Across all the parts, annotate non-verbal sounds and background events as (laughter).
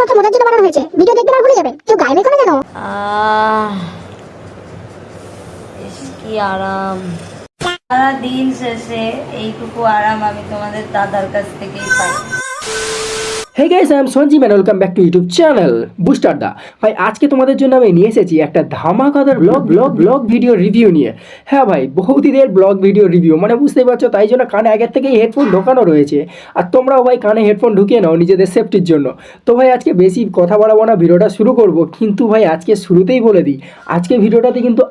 শুধুমাত্র মজার জন্য বানানো হয়েছে। ভিডিও দেখবেন আর ভুলে যাবেন। কেউ গাইবে কোনো কেন কি আরাম। সারা দিন শেষে এইটুকু আরাম আমি তোমাদের দাদার কাছ থেকেই পাই। Hey guys I am Sanjeev and welcome back to YouTube channel booster দা ভাই আজকে তোমাদের জন্য আমি নিয়ে এসেছি একটা ধামাকাদার vlog vlog vlog video review নিয়ে। হ্যাঁ ভাই বহুদিনের ব্লগ ভিডিও রিভিউ মানে বুঝতেই পারছ তাই জন্য কানে আগের থেকেই হেডফোন ঢোকানো রয়েছে। আর তোমরাও ভাই কানে হেডফোন ঢুকিয়ে নাও নিজেদের সেফটির জন্য। তো ভাই আজকে বেশি কথা বাড়াবো না ভিডিওটা শুরু করব। কিন্তু ভাই আজকে শুরুতেই বলে দিই আজকে ভিডিওটাতে কিন্তু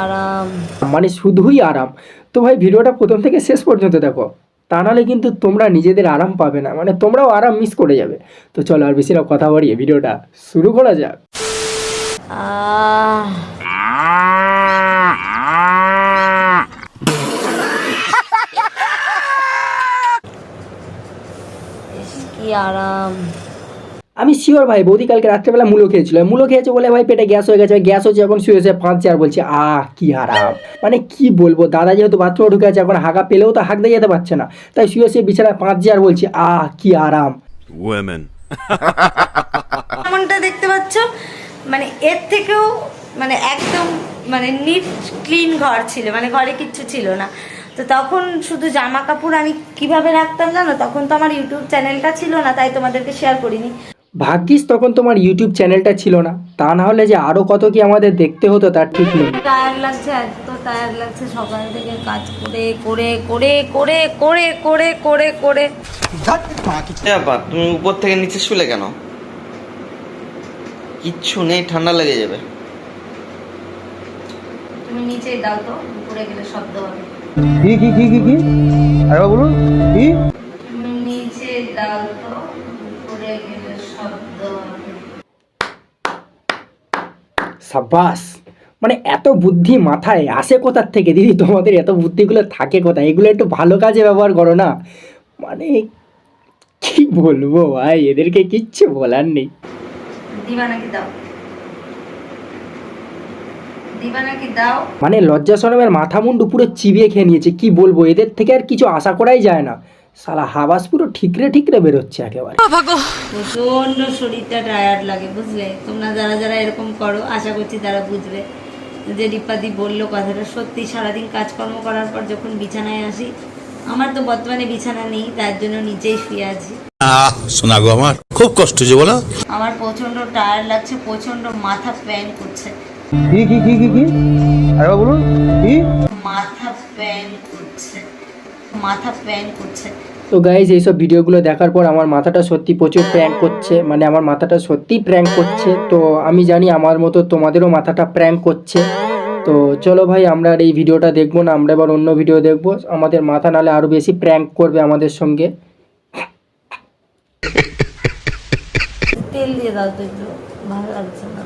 আরাম। মানে শুধুই আরাম। তো ভাই ভিডিওটা প্রথম থেকে শেষ পর্যন্ত দেখো। তা নাহলে কিন্তু তোমরা নিজেদের আরাম পাবে না মানে তোমরাও আরাম মিস করে যাবে। তো চলো আর বেশি কথা বাড়িয়ে ভিডিওটা শুরু করা যাক। কি আরাম। আমি শিওর ভাই বৌদি কালকে রাত্রেবেলা মূলো খেয়েছিল। মূলো খেয়েছে বলে ভাই পেটে গ্যাস হয়ে গেছে। গ্যাস হচ্ছে এখন শুয়ে শুয়ে পাঁচ চার বলছে আহ কি আরাম মানে কি বলব দাদা যেহেতু বাথরুমে ঢুকে আছে এখন হাঁকা পেলেও তো হাঁক দিয়ে যেতে পারছে না। তাই শুয়ে শুয়ে বিছানায় পাঁচ চার বলছে আহ কি আরাম. এমনটা দেখতে পাচ্ছ? মানে এর থেকেও মানে একদম মানে নিট ক্লিন ঘর ছিল। মানে ঘরে কিচ্ছু ছিল না। তো তখন শুধু জামা কাপড় আমি কীভাবে রাখতাম জানো? তখন তো আমার ইউটিউব চ্যানেলটা ছিল না তাই তোমাদেরকে শেয়ার করিনি। ভাগ্যিস তখন তোমার ইউটিউব চ্যানেলটা ছিল না। তা না হলে যে আরও কত কি আমাদের দেখতে হতো তার ঠিক নেই। টায়ার লাগছে এত টায়ার লাগছে সকাল থেকে কাজ করে করে করে করে করে করে করে করে। ব্যাপার? তুমি উপর থেকে নিচে শুলে কেন? কিচ্ছু নেই ঠান্ডা লেগে যাবে। তুমি নিচেই দাও তো উপরে গেলে শব্দ হবে। কি কি কি কি কি? আরেকবার বলুন কি তুমি নিচে দাও তো উপরে গেলে শব্দ হবে সাব্বাস। মানে এত বুদ্ধি মাথায় আসে কোথার থেকে দিদি? তোমাদের এত বুদ্ধিগুলো থাকে কোথায়? এগুলো একটু ভালো কাজে ব্যবহার করো না। মানে কি বলব ভাই? এদেরকে কিচ্ছু বলার নেই। দাও। মানে লজ্জা শরমের মাথা মুন্ডু পুরো চিবিয়ে খেয়ে নিয়েছে। কি বলব? এদের থেকে আর কিছু আশা করাই যায় না। সালা হাবাস পুরো ঠিকরে ঠিকরে বেরোচ্ছে একেবারে। প্রচণ্ড শরীরটা টায়ার্ড লাগে বুঝলে? তোমরা যারা যারা এরকম করো আশা করছি তারা বুঝবে। যে রিপাদি বলল কথাটা সত্যি সারাদিন কাজকর্ম করার পর যখন বিছানায় আসি আমার তো বর্তমানে বিছানা নেই তার জন্য নিচেই শুয়ে আছি। শোনা গো আমার খুব কষ্ট যে বলো। আমার প্রচণ্ড টায়ার্ড লাগছে প্রচণ্ড মাথা প্যান করছে। কি কি কি কি কি? আরেকবার বলুন কি? মাথা প্যান করছে। মাথা প্যান করছে। তো গাইজ এইসব ভিডিওগুলো দেখার পর আমার মাথাটা সত্যি প্রচুর প্র্যাঙ্ক করছে মানে আমার মাথাটা সত্যি প্র্যাঙ্ক করছে। তো আমি জানি আমার মতো তোমাদেরও মাথাটা প্র্যাঙ্ক করছে। তো চলো ভাই আমরা আর এই ভিডিওটা দেখব না আমরা এবার অন্য ভিডিও দেখব। আমাদের মাথা নালে আরও বেশি প্র্যাঙ্ক করবে আমাদের সঙ্গে। তেল দিয়ে দাও তো একটু ভালো লাগছে না।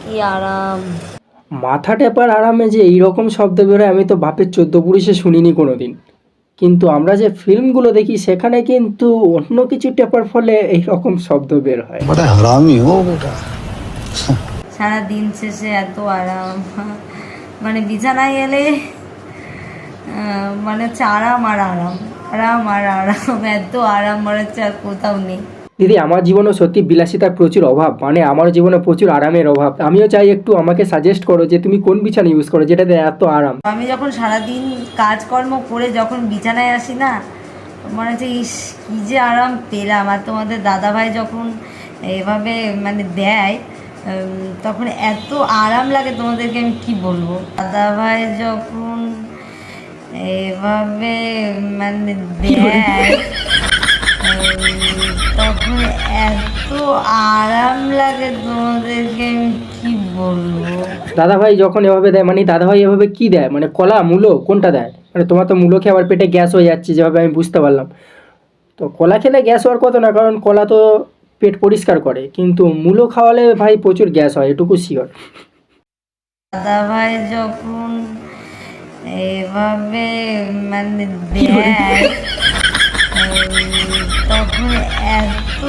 কি আরাম। মাথা টেপার আরামে যে এইরকম শব্দ বেরোয় আমি তো বাপের চোদ্দ পুরুষে শুনিনি কোনো দিন কিন্তু আমরা যে ফিল্মগুলো দেখি সেখানে কিন্তু অন্য কিছু টেপার ফলে এইরকম শব্দ বের হয়। সারা দিন শেষে এত আরাম। মানে বিছানায় এলে আহ, মানে হচ্ছে আরাম আর আরাম। আরাম আর আরাম এত আরাম মনে হচ্ছে আর কোথাও নেই। দিদি আমার জীবনেও সত্যি বিলাসিতার প্রচুর অভাব মানে আমার জীবনে প্রচুর আরামের অভাব। আমিও চাই একটু আমাকে সাজেস্ট করো যে তুমি কোন বিছানা ইউজ করো যেটাতে এত আরাম? আমি যখন সারাদিন কাজকর্ম করে যখন বিছানায় আসি না মনে হচ্ছে ইস কী যে আরাম পেলাম। আর তোমাদের দাদাভাই যখন এভাবে মানে দেয় তখন এত আরাম লাগে তোমাদেরকে আমি কি বলব? দাদাভাই যখন এভাবে মানে দেয় (laughs) তখন এত আরাম লাগে তোমাদেরকে আমি কি বলব? দাদা ভাই যখন এভাবে দেয় মানে দাদা ভাই এভাবে কি দেয়? মানে কলা মূলো কোনটা দেয়? মানে তোমার তো মূলো খেয়ে আবার পেটে গ্যাস হয়ে যাচ্ছে যেভাবে আমি বুঝতে পারলাম। তো কলা খেলে গ্যাস হওয়ার কথা না কারণ কলা তো পেট পরিষ্কার করে কিন্তু মূলো খাওয়ালে ভাই প্রচুর গ্যাস হয় এটুকু শিওর দাদাভাই যখন এভাবে মানে দেয় উম, এত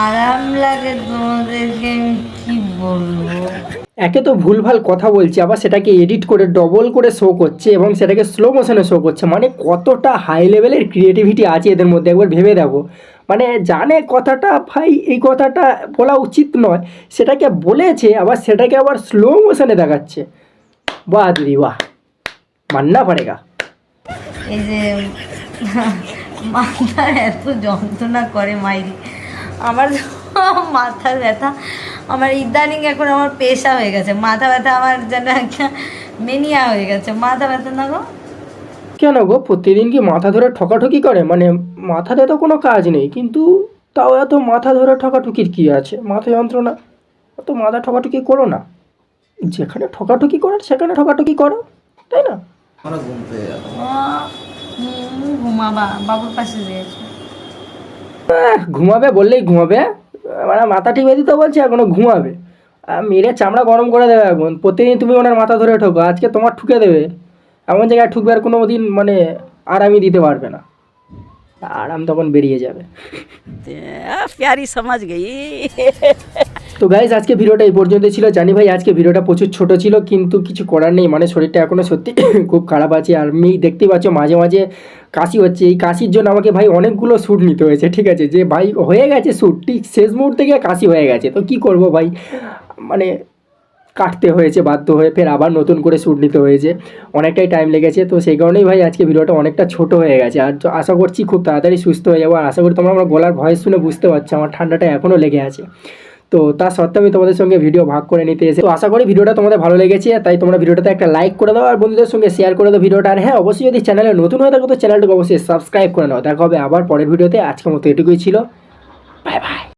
আরাম লাগে তোমাদেরকে আমি কি বলব? একে তো ভুলভাল কথা বলছে আবার সেটাকে এডিট করে ডবল করে শো করছে এবং সেটাকে স্লো মোশনে শো করছে। মানে কতটা হাই লেভেলের ক্রিয়েটিভিটি আছে এদের মধ্যে একবার ভেবে দেখো। মানে জানে কথাটা ভাই এই কথাটা বলা উচিত নয় সেটাকে বলেছে আবার সেটাকে আবার স্লো মোশনে দেখাচ্ছে। বাহ দিদি বাহ। মাননা পারেগা। এই যে মাথা এত যন্ত্রণা করে মাইরি। আমার মাথা ব্যথা আমার ইদানিং এখন আমার পেশা হয়ে গেছে। মাথা ব্যথা আমার যেন একটা মেনিয়া হয়ে গেছে। মাথা ব্যথা না গো? কেন গো? প্রতিদিন কি মাথা ধরে ঠকাঠকি করে? মানে মাথাতে তো কোনো কাজ নেই কিন্তু তাও এত মাথা ধরে ঠকাঠকির কি আছে? মাথা যন্ত্রণা অত মাথা ঠকাঠকি করো না। যেখানে ঠকাঠকি করার সেখানে ঠকাঠকি করো তাই না? আহ, হুম, ঘুমাবে বললেই ঘুমাবে। মানে মাথা ঠিক হয়েছে তো বলছে এখনও ঘুমাবে। মেরে চামড়া গরম করে দেবে এখন। প্রতিদিন তুমি ওনার মাথা ধরে ঠোকো আজকে তোমার ঠুকে দেবে। এমন জায়গায় ঠুকবে আর কোনো দিন মানে আরামই দিতে পারবে না। আরাম তখন বেরিয়ে যাবে। প্যারি সমাজ গেই। তো গাইজ আজকে ভিডিওটা এই পর্যন্ত ছিল। জানি ভাই, আজকে ভিডিওটা প্রচুর ছোট ছিল, কিন্তু কিছু করার নেই। মানে শরীরটা এখনও সত্যি (coughs) খুব খারাপ আছে। আর আমি দেখতেই পাচ্ছ, মাঝে মাঝে কাশি হচ্ছে। এই কাশির জন্য আমাকে ভাই অনেকগুলো শ্যুট নিতে হয়েছে, ঠিক আছে? যে ভাই হয়ে গেছে শ্যুট ঠিক শেষ মুহূর্তে গিয়ে কাশি হয়ে গেছে। তো কি করব ভাই? মানে কাটতে হয়েছে, বাধ্য হয়ে ফের আবার নতুন করে শ্যুট নিতে হয়েছে। অনেকটাই টাইম লেগেছে। তো সেই কারণেই ভাই আজকে ভিডিওটা অনেকটা ছোট হয়ে গেছে। আর আশা করছি খুব তাড়াতাড়ি সুস্থ হয়ে যাব। আর আশা করি তোমরা আমার গলার ভয়েস শুনে বুঝতে পারছ, আমার ঠান্ডাটা এখনও লেগে আছে। তো তা সত্ত্বেও আমি তোমাদের সঙ্গে ভিডিও ভাগ করে নিতে এসে তো আশা করি ভিডিওটা তোমাদের ভালো লেগেছে, তাই তোমরা ভিডিওটাতে একটা লাইক করে দাও আর বন্ধুদের সঙ্গে শেয়ার করে দাও ভিডিওটা। আর হ্যাঁ অবশ্যই যদি চ্যানেলে নতুন হয়ে থাকো তো চ্যানেলটাকে অবশ্যই সাবস্ক্রাইব করে নাও। দেখা হবে আবার পরের ভিডিওতে আজকের মতো এটুকুই ছিল। Bye bye